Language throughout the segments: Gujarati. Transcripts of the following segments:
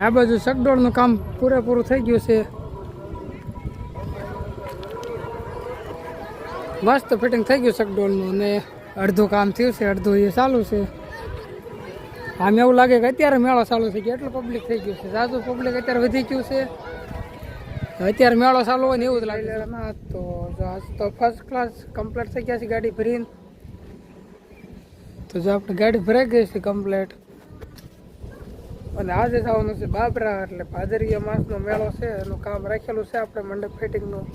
આ બાજુ સગડોળનું કામ પૂરેપૂરું થઈ ગયું છે. મસ્ત ફિટિંગ થઈ ગયું સગડોળનું અને અડધું કામ થયું છે, અડધું એ ચાલુ છે. આમ એવું લાગે કે અત્યારે મેળો ચાલુ થઈ ગયો એટલું પબ્લિક થઈ ગયું છે. જાજુ પબ્લિક અત્યારે વધી ગયું છે. અત્યારે મેળો ચાલુ હોય ને એવું જ લાગે તો આજ તો ફર્સ્ટ ક્લાસ કમ્પ્લીટ થઈ ગયા છે ગાડી ભરીને. તો જો આપણે ગાડી ભરાઈ ગઈ છે કમ્પ્લીટ અને આજે થવાનું છે બાબરા, એટલે ભાદરીય માસનો મેળો છે, એનું કામ રાખેલું છે આપણે મંડપ ફિટિંગનું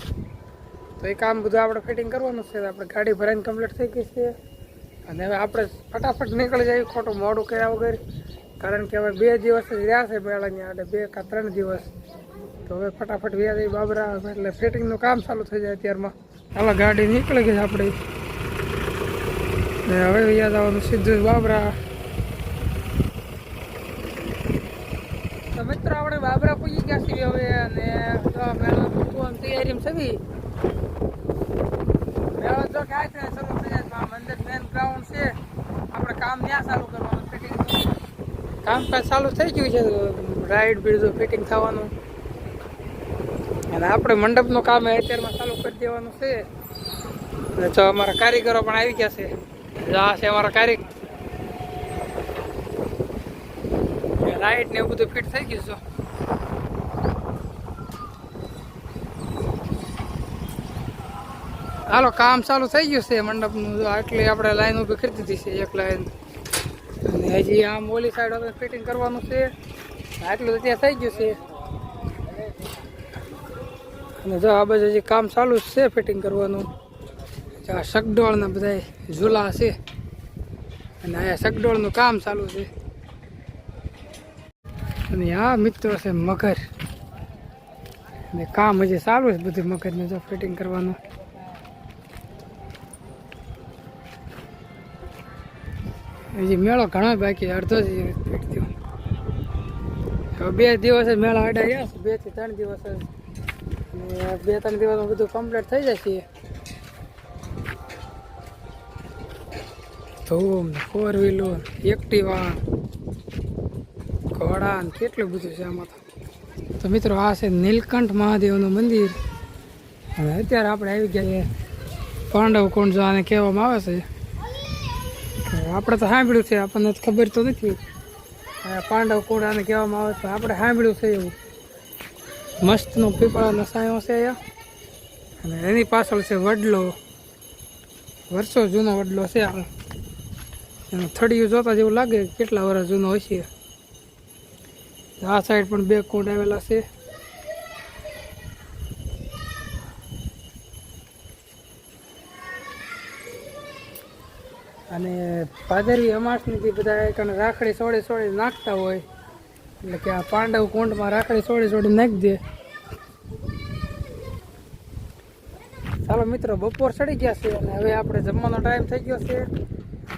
તો એ કામ બધું આપણે ફિટિંગ કરવાનું છે, આપણે ગાડી ભરાઈને કમ્પ્લીટ થઈ ગઈ છે. અને હવે આપણે ફટાફટ નીકળી જઈએ, ખોટું મોડું કર્યા વગર. કારણ કે હવે બે દિવસ જ રહ્યા છે મેળાની, એટલે બે કાં ત્રણ દિવસ. તો હવે ફટાફટ વ્યા જઈએ બાબરા, એટલે ફિટિંગનું કામ ચાલુ થઈ જાય અત્યારમાં. ચાલો ગાડી નીકળી ગઈ છે આપણી. ને હવે વ્યા જવાનું સીધું બાબરા તો મિત્રો આપણે બાબરા પૂજી ગયા છીએ હવે અને જો મેળા પૂજવાની તૈયારીમાં છે મેળો જો થાય થઈ જાય આ મંદિર મેન ગ્રાઉન્ડ છે. આપણે કામ ત્યાં ચાલુ કરવાનું ફિટિંગ કામકાજ ચાલુ થઈ ગયું છે રાઈડ બીજું ફિટિંગ થવાનું. અને આપણે મંડપનું કામ અત્યારમાં ચાલુ કરી દેવાનું છે. અને જો અમારા કારીગરો પણ આવી ગયા છે. આ છે અમારા કારીગર લાઇટ ને એવું બધું ફિટ થઈ ગયું છે. હાલો, કામ ચાલુ થઈ ગયું છે મંડપનું. આટલી આપણે લાઈન ઊભી કરી દીધી છે એક લાઈન અને હજી આમ ઓલી સાઈડ હવે ફિટિંગ કરવાનું છે. આટલું ત્યાં થઈ ગયું છે. અને જો આ બાજુ હજી કામ ચાલુ જ છે ફિટિંગ કરવાનું. આ શકડોળના બધા ઝૂલા છે. અને અહીંયા શકડોળનું કામ ચાલુ છે. અને આ મિત્રો છે મગર. અને કામ હજી ચાલુ છે બધું મગરને જો ફિટિંગ કરવાનું. હજી મેળો ઘણો બાકી અડધો જ હવે બે દિવસ જ મેળા અડા ગયા બેથી ત્રણ દિવસ. બે ત્રણ દિવસમાં બધું કમ્પ્લીટ થઈ જશે ધૂમ ફોર વ્હીલર એક્ટિવા ઘોડા ને કેટલું બધું છે આમાં તો. તો મિત્રો, આ છે નીલકંઠ મહાદેવનું મંદિર. અને અત્યારે આપણે આવી ગયા છે પાંડવ કુંડ આને કહેવામાં આવે છે. આપણે તો સાંભળ્યું છે, આપણને ખબર તો નથી. પાંડવ કુંડ આને કહેવામાં આવે છે, આપણે સાંભળ્યું છે એવું. મસ્તનો પીપળાનો સાયો છે અને એની પાછળ છે વડલો. વર્ષો જૂનો વડલો છે આ. એનું થડિયું જોતા જેવું લાગે કેટલા વર્ષ જૂનો હશે. આ સાઈડ પણ બે કુંડ આવેલા છે. અને ભાદરવી અમાસની જે બધા કારણ રાખડી સોળે સોળે નાખતા હોય, એટલે કે આ પાંડવ કુંડમાં રાખડી સોળે સોળે નાખી દે. ચાલો મિત્રો, બપોર ચડી ગયા છે અને હવે આપણે જમવાનો ટાઈમ થઈ ગયો છે.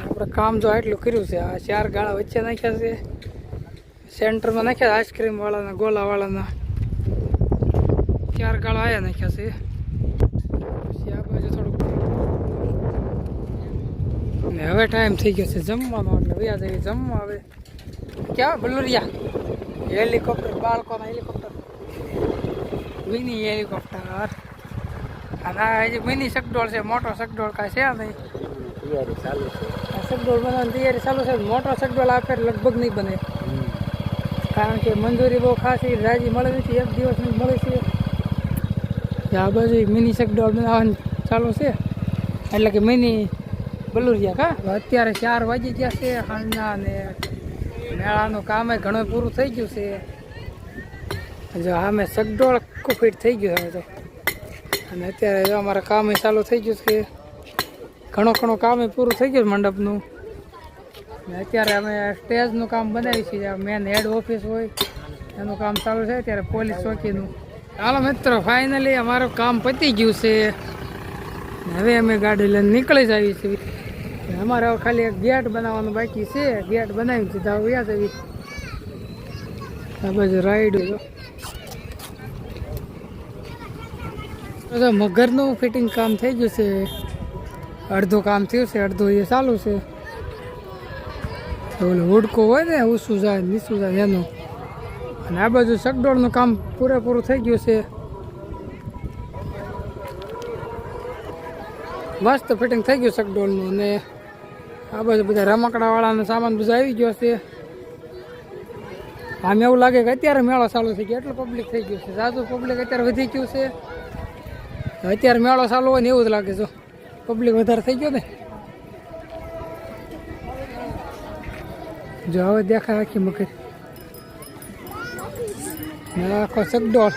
આપણે કામ જો આટલું કર્યું છે, આ ચાર ગાળા વચ્ચે નાખ્યા છે. સેન્ટરમાં નાખ્યા આઈસ્ક્રીમ વાળાના, ગોલા વાળાના. ચાર ગાળા આયા નાખ્યા છે પછી આ બાજુ થોડુંક ને હવે ટાઈમ થઈ ગયો છે જમવાનો, એટલે વ્યા જઈએ જમવા હવે. ક્યાં? બલુરિયા. હેલિકોપ્ટર, બાળકોના હેલિકોપ્ટર. મિની હેલિકોપ્ટર અને હજી મિની શકડોળ છે, મોટો શકડોળ કાંઈ છે નહીં. તૈયારી ચાલુ છે આ સગડોળ બનાવવાની તૈયારી ચાલુ છે મોટો શકડોળ આપે લગભગ નહીં બને. કારણ કે મંજૂરી બહુ ખાસી, રાજી મળે નથી એક દિવસની મળે છે. આ બાજુ મિની શકડોળ બનાવવાની ચાલુ છે. એટલે કે મિની બલુરિયા કા? અત્યારે ચાર વાગી ગયા છે સાંજના ને મેળાનું કામ ઘણું પૂરું થઈ ગયું છે. જો આમે સગડોળ કુફીટ થઈ ગયું હવે તો. અને અત્યારે જો અમારા કામ ચાલુ થઈ ગયું છે. ઘણો ઘણો કામ પૂરું થઈ ગયું મંડપનું. ને અત્યારે અમે સ્ટેજનું કામ બનાવી છીએ મેન હેડ ઓફિસ હોય, એનું કામ ચાલુ છે, અત્યારે પોલીસ ચોકીનું. ચાલો મિત્રો ફાઇનલી અમારું કામ પતી ગયું છે. હવે અમે ગાડી લઈને નીકળી જ આવી છીએ. અમારે ખાલી એક ગેટ બનાવવાનું બાકી છે. ગેટ બનાવી દીધા આવ્યા આવી. આ બાજુ રાઈડ તો મગરનું ફિટિંગ કામ થઈ ગયું છે. અડધું કામ થયું છે, અડધું એ ચાલુ છે. ઓલો હુડકો હોય ને, ઊંચું જાય, નીચું જાય એનું. અને આ બાજુ સગડોળનું કામ પૂરેપૂરું થઈ ગયું છે. મસ્ત ફિટિંગ થઈ ગયું સગડોળનું અને આ બાજુ બધા રમકડાવાળાનો સામાન બધું આવી ગયો છે. આમ એવું લાગે કે અત્યારે મેળો ચાલુ થઈ ગયો. એટલું પબ્લિક થઈ ગયું છે. સાદું પબ્લિક અત્યારે વધી ગયું છે. અત્યારે મેળો ચાલુ હોય ને એવું જ લાગે જો પબ્લિક વધારે થઈ ગયો ને. જો હવે દેખાય આખી મગજ. આખો સગડોળ.